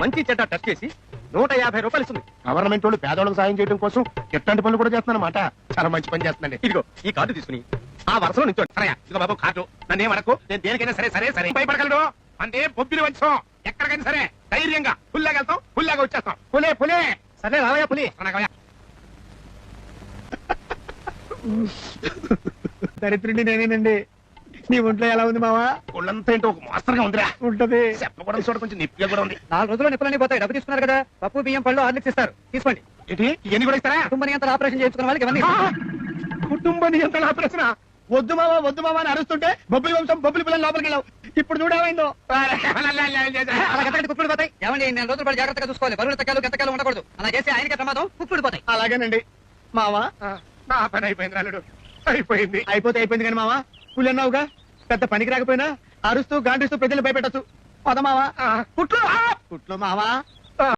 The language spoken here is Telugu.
మంచి చెడ్డ టెస్ట్ చేసి నూట యాభై రూపాయలు ఇస్తుంది. గవర్నమెంట్ వాళ్ళు పేదవాళ్ళకి సాయం చేయడం కోసం ఎట్లాంటి పనులు కూడా చేస్తున్నారన్నమాట. చాలా మంచి పని చేస్తుందండి ఇదిగో ఈ కార్డు తీసుకుని ఆ వరుసలో సరయ్య, ఇదిగో బాబు కార్డు. నన్ను ఏమనకు నేను దేనికైనా సరే సరే సరే. భయపడగలడు. అంటే బొబ్బిలి వచ్చాం ఎక్కడికైనా సరే ధైర్యంగా ఫుల్లాగా వెళ్తాం ఫుల్లాగా వచ్చేస్తాం. పులే పులే. సరే రావయ్యా పులి. దరిద్రుడి నేనేనండి. నీ ఒంట్లో ఎలా ఉంది మావా? ఒళ్ళంతా ఏంటో ఒక మోస్తరుగా ఉందిరా. ఉంటది. చెప్పకూడదు చూడ కొంచెం నిప్పిగా కూడా ఉంది. నాలుగు రోజుల్లో నిప్పులన్నీ పోతాయి. డబ్బు తీసుకున్నారు కదా. పప్పు బియ్యం పళ్ళు ఆర్లిక్స్ ఇస్తారు. తీసుకోండి. ఏంటి? ఇవన్నీ కూడా ఇస్తారా? కుటుంబ నియంత్రణ ఆపరేషన్ చేయించుకున్న వాళ్ళకి ఇవన్నీ! కుటుంబ నియంత్రణ ప్రశ్న వద్దు మావా వద్దు మావా అని అరుస్తుంటే బొబ్బిలి వంశం బొబ్బిలి పిల్లలు లోపలికి వెళ్ళావు. ఇప్పుడు చూడేమైందో కుక్కుడు పోతాయి. ఏమండి నెల రోజుల పాటు జాగ్రత్తగా చూసుకోవాలి. బరువులు తగ్గాలు గతకాలు ఉండకూడదు. అలా చేస్తే ఆయనకే ప్రమాదం కుక్కుడు పోతాయి. అలాగేనండి. మావా? నా పని అయిపోయింది అయిపోయింది. అయిపోతే అయిపోయింది కానీ మావా పులి అన్నావుగా పెద్ద పనికి రాకపోయినా అరుస్తూ గాండిస్తూ ప్రజలు భయపెట్టచ్చు. పదమావా మావా? ఆ, కుట్లు కుట్లో మావా?